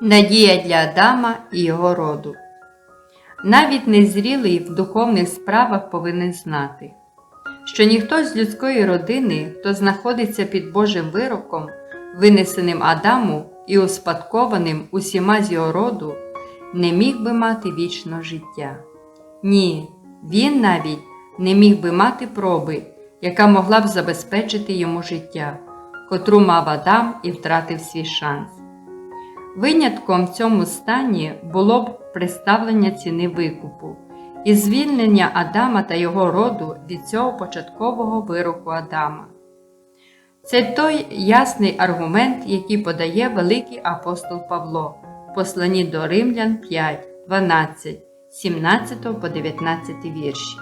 Надія для Адама і його роду. Навіть незрілий в духовних справах повинен знати, що ніхто з людської родини, хто знаходиться під Божим вироком, винесеним Адаму і успадкованим усіма з його роду, не міг би мати вічного життя. Ні, він навіть не міг би мати проби, яка могла б забезпечити йому життя, котру мав Адам і втратив свій шанс. Винятком в цьому стані було б представлення ціни викупу і звільнення Адама та його роду від цього початкового вироку Адама. Це той ясний аргумент, який подає великий апостол Павло в посланні до Римлян 5, 12, 17 по 19 вірші.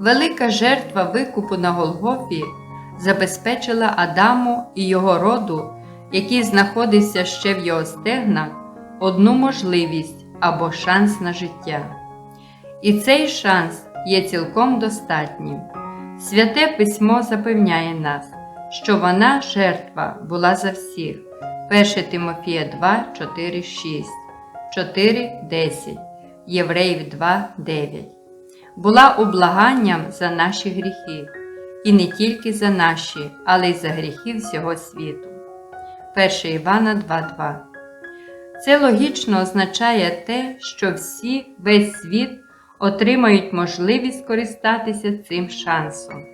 Велика жертва викупу на Голгофі забезпечила Адаму і його роду, який знаходився ще в його стегнах, одну можливість або шанс на життя. І цей шанс є цілком достатнім. Святе письмо запевняє нас, що вона жертва була за всіх. 1 Тимофія 2, 4, 6, 4, 10, Євреїв 2, 9. Була облаганням за наші гріхи, і не тільки за наші, але й за гріхи всього світу. 1 Івана 2.2 Це логічно означає те, що всі, весь світ отримають можливість користатися цим шансом,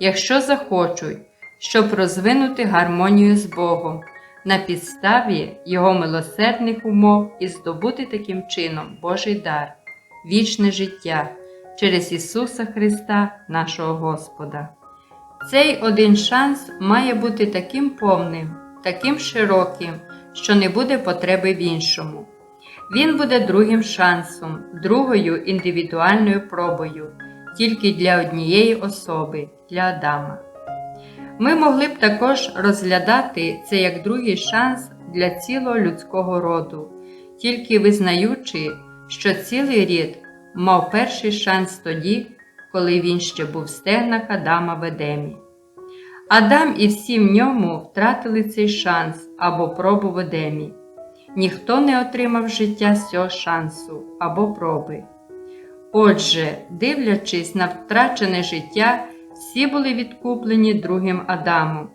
якщо захочуть, щоб розвинути гармонію з Богом на підставі Його милосердних умов і здобути таким чином Божий дар, вічне життя через Ісуса Христа, нашого Господа. Цей один шанс має бути таким повним, таким широким, що не буде потреби в іншому. Він буде другим шансом, другою індивідуальною пробою, тільки для однієї особи, для Адама. Ми могли б також розглядати це як другий шанс для цілого людського роду, тільки визнаючи, що цілий рід мав перший шанс тоді, коли він ще був в стегнах Адама в Едемі. Адам і всі в ньому втратили цей шанс або пробу в Едемі. Ніхто не отримав життя з цього шансу або проби. Отже, дивлячись на втрачене життя, всі були відкуплені другим Адамом,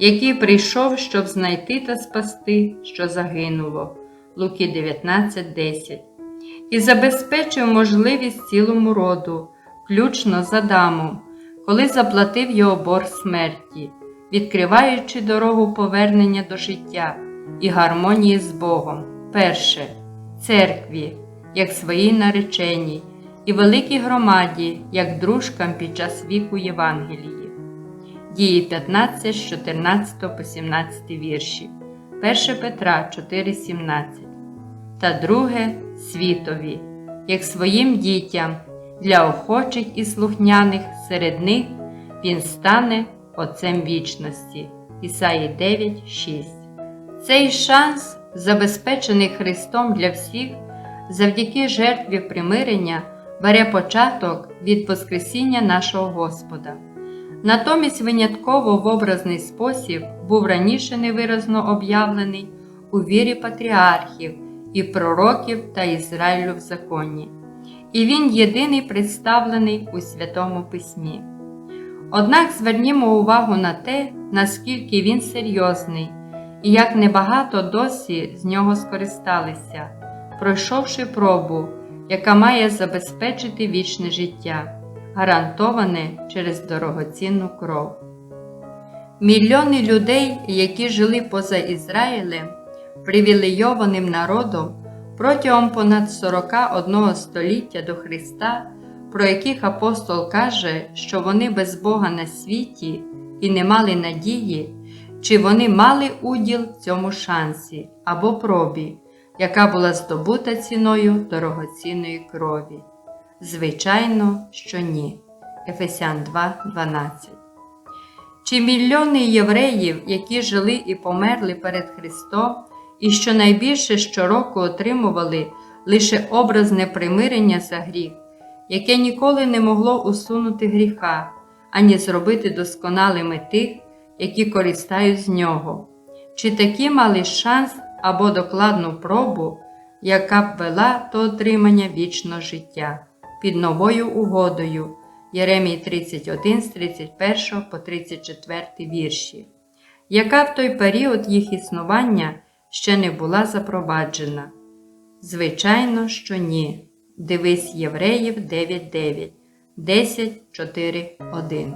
який прийшов, щоб знайти та спасти, що загинуло. Луки 19:10 і забезпечив можливість цілому роду, включно з Адамом, коли заплатив його борг смерті, відкриваючи дорогу повернення до життя і гармонії з Богом, перше. Церкві, як своїй нареченій, і великій громаді, як дружкам під час віку Євангелії. Дії 15, з 14 по 17 вірші, 1 Петра 4,17 та друге світові, як своїм дітям, для охочих і слухняних серед них він стане Отцем вічності. Ісаї 9, 6. Цей шанс, забезпечений Христом для всіх, завдяки жертві примирення, бере початок від Воскресіння нашого Господа. Натомість винятково в образний спосіб був раніше невиразно об'явлений у вірі патріархів і пророків та Ізраїлю в законі, і він єдиний представлений у Святому Письмі. Однак звернімо увагу на те, наскільки він серйозний і як небагато досі з нього скористалися, пройшовши пробу, яка має забезпечити вічне життя, гарантоване через дорогоцінну кров. Мільйони людей, які жили поза Ізраїлем, привілейованим народом протягом понад 41 століття до Христа, про яких апостол каже, що вони без Бога на світі і не мали надії, чи вони мали уділ в цьому шансі або пробі, яка була здобута ціною дорогоцінної крові? Звичайно, що ні. Ефесян 2:12 Чи мільйони євреїв, які жили і померли перед Христом, і що найбільше щороку отримували лише образне примирення за гріх, яке ніколи не могло усунути гріха, ані зробити досконалими тих, які користають з нього, чи такі мали шанс або докладну пробу, яка б вела до отримання вічного життя? Під новою угодою. Єремії 31 з 31 по 34 вірші, яка в той період їх існування ще не була запроваджена. Звичайно, що ні. Дивись Євреїв 9.9, 10.4.1.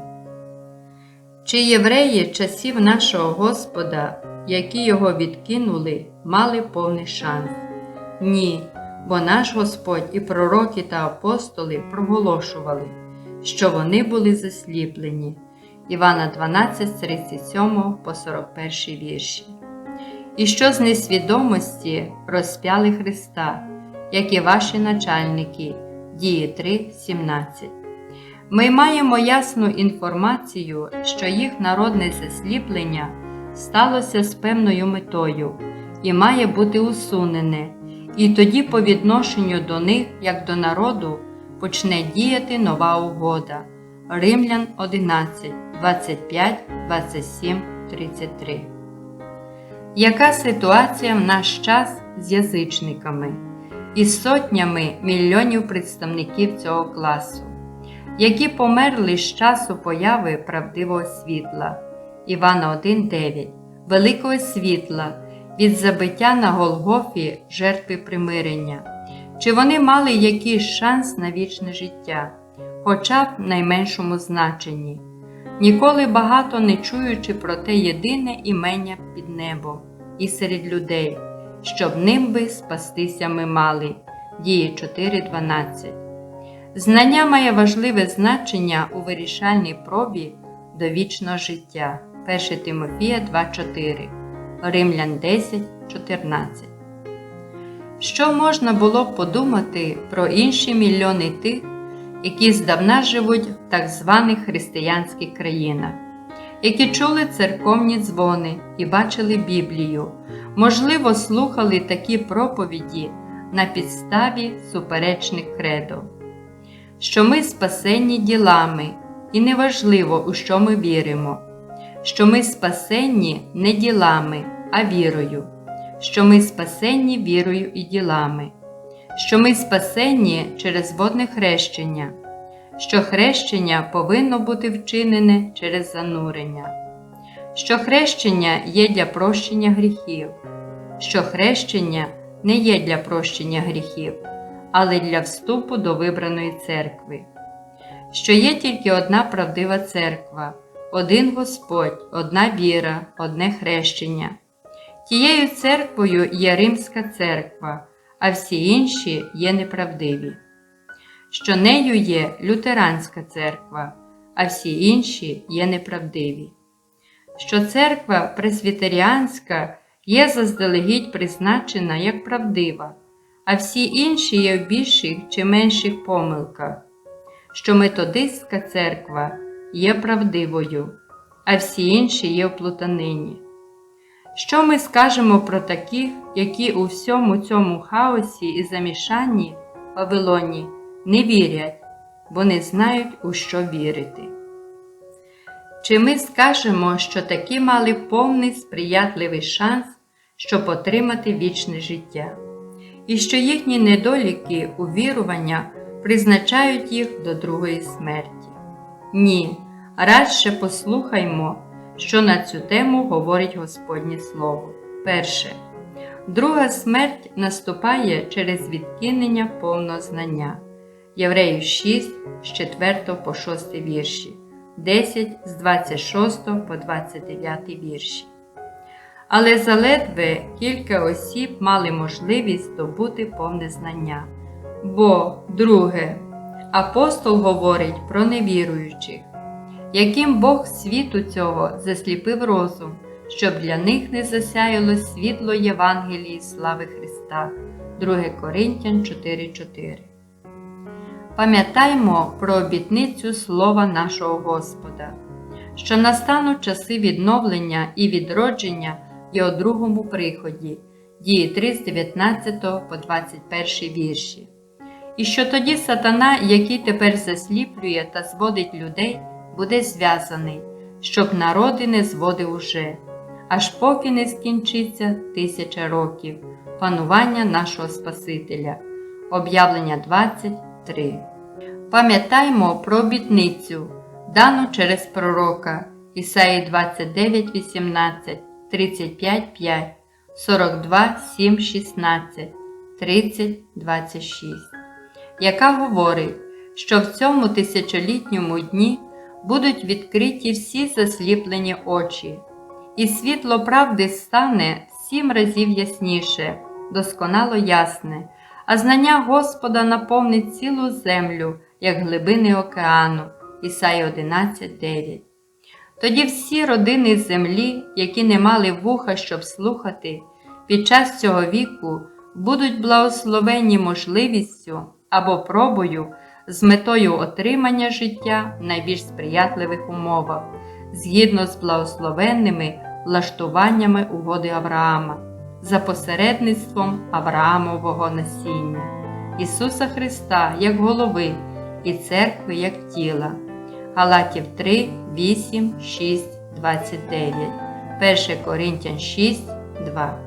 Чи євреї часів нашого Господа, які його відкинули, мали повний шанс? Ні, бо наш Господь і пророки та апостоли проголошували, що вони були засліплені. Івана 12, 37 по 41 вірші. І що з несвідомості розп'яли Христа, як і ваші начальники, дії 3, 17. Ми маємо ясну інформацію, що їх народне засліплення сталося з певною метою і має бути усунене, і тоді по відношенню до них, як до народу, почне діяти нова угода. Римлян 11, 25, 27, 33. Яка ситуація в наш час з язичниками і сотнями мільйонів представників цього класу, які померли з часу появи правдивого світла? Івана 1.9, великого світла від забиття на Голгофі жертви примирення, чи вони мали якийсь шанс на вічне життя, хоча б в найменшому значенні, ніколи багато не чуючи про те єдине імення під небом і серед людей, щоб ним би спастися ми мали. Дії 4.12. Знання має важливе значення у вирішальній пробі до вічного життя. 1 Тимофія 2.4, Римлян 10.14. Що можна було б подумати про інші мільйони тих, які здавна живуть в так званих християнських країнах, які чули церковні дзвони і бачили Біблію, можливо, слухали такі проповіді на підставі суперечних кредо, що ми спасенні ділами, і неважливо, у що ми віримо, що ми спасенні не ділами, а вірою, що ми спасенні вірою і ділами, що ми спасенні через водне хрещення, що хрещення повинно бути вчинене через занурення, що хрещення є для прощення гріхів, що хрещення не є для прощення гріхів, але для вступу до вибраної церкви, що є тільки одна правдива церква, один Господь, одна віра, одне хрещення. Тією церквою є Римська церква, а всі інші є неправдиві, що нею є Лютеранська церква, а всі інші є неправдиві, що церква пресвітеріанська є заздалегідь призначена як правдива, а всі інші є в більших чи менших помилках, що методистська церква є правдивою, а всі інші є в плутанині. Що ми скажемо про таких, які у всьому цьому хаосі і замішанні Вавилоні не вірять, бо не знають, у що вірити? Чи ми скажемо, що такі мали повний сприятливий шанс, щоб отримати вічне життя, і що їхні недоліки увірування призначають їх до другої смерті? Ні, радше послухаймо, що на цю тему говорить Господнє Слово. Перше. Друга смерть наступає через відкинення повного знання. Євреїв 6 з 4 по 6 вірші, 10 з 26 по 29 вірші. Але заледве кілька осіб мали можливість здобути повне знання. Бо, друге, апостол говорить про невіруючих, яким Бог світу цього засліпив розум, щоб для них не засяяло світло Євангелії слави Христа. 2 Коринтян 4:4. Пам'ятаймо про обітницю слова нашого Господа, що настануть часи відновлення і відродження і у другому приході, дії 3 з 19 по 21 вірші. І що тоді сатана, який тепер засліплює та зводить людей, буде зв'язаний, щоб народи не зводив уже, аж поки не скінчиться тисяча років панування нашого Спасителя. Об'явлення 23. Пам'ятаймо про обітницю, дану через пророка Ісаї 29, 18, 35, 5, 42, 7, 16, 30, 26, яка говорить, що в цьому тисячолітньому дні будуть відкриті всі засліплені очі, і світло правди стане сім разів ясніше, досконало ясне, а знання Господа наповнить цілу землю, як глибини океану. Ісаї 11.9. Тоді всі родини землі, які не мали вуха, щоб слухати, під час цього віку будуть благословені можливістю або пробою з метою отримання життя в найбільш сприятливих умовах, згідно з благословенними влаштуваннями угоди Авраама, за посередництвом Авраамового насіння, Ісуса Христа як голови і церкви як тіла. Галатів 3, 8, 6, 29, 1 Коринтян 6, 2.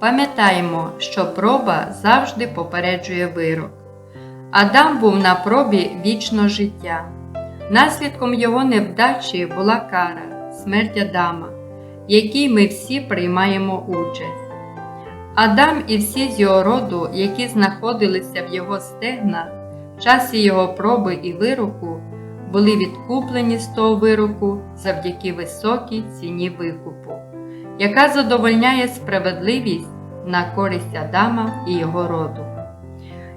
Пам'ятаємо, що проба завжди попереджує вирок. Адам був на пробі вічного життя. Наслідком його невдачі була кара, смерть Адама, якій ми всі приймаємо участь. Адам і всі з його роду, які знаходилися в його стегнах, в часі його проби і вироку, були відкуплені з того вироку завдяки високій ціні викупу, яка задовольняє справедливість на користь Адама і його роду.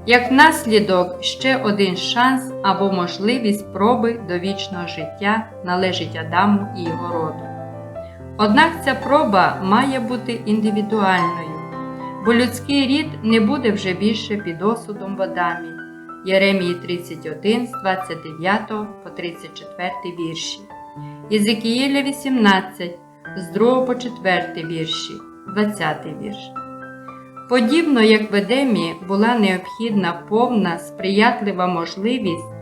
Як наслідок, ще один шанс або можливість проби до вічного життя належить Адаму і його роду. Однак ця проба має бути індивідуальною, бо людський рід не буде вже більше під осудом в Адамі. Єремії 31 з 29 по 34 вірші, Єзекіїля 18 з 2 по 4 вірші, 20 вірш. Подібно як в Едемі була необхідна повна сприятлива можливість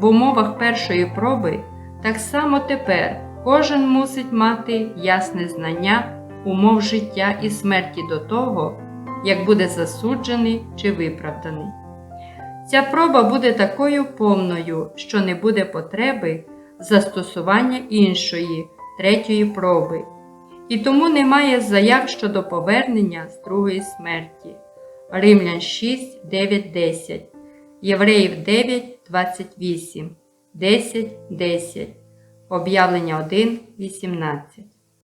в умовах першої проби, так само тепер кожен мусить мати ясне знання умов життя і смерті до того, як буде засуджений чи виправданий. Ця проба буде такою повною, що не буде потреби застосування іншої, третьої проби, і тому немає заяв щодо повернення з другої смерті. Римлян 6, 9, 10, Євреїв 9, 28, 10, 10, Об'явлення 1, 18.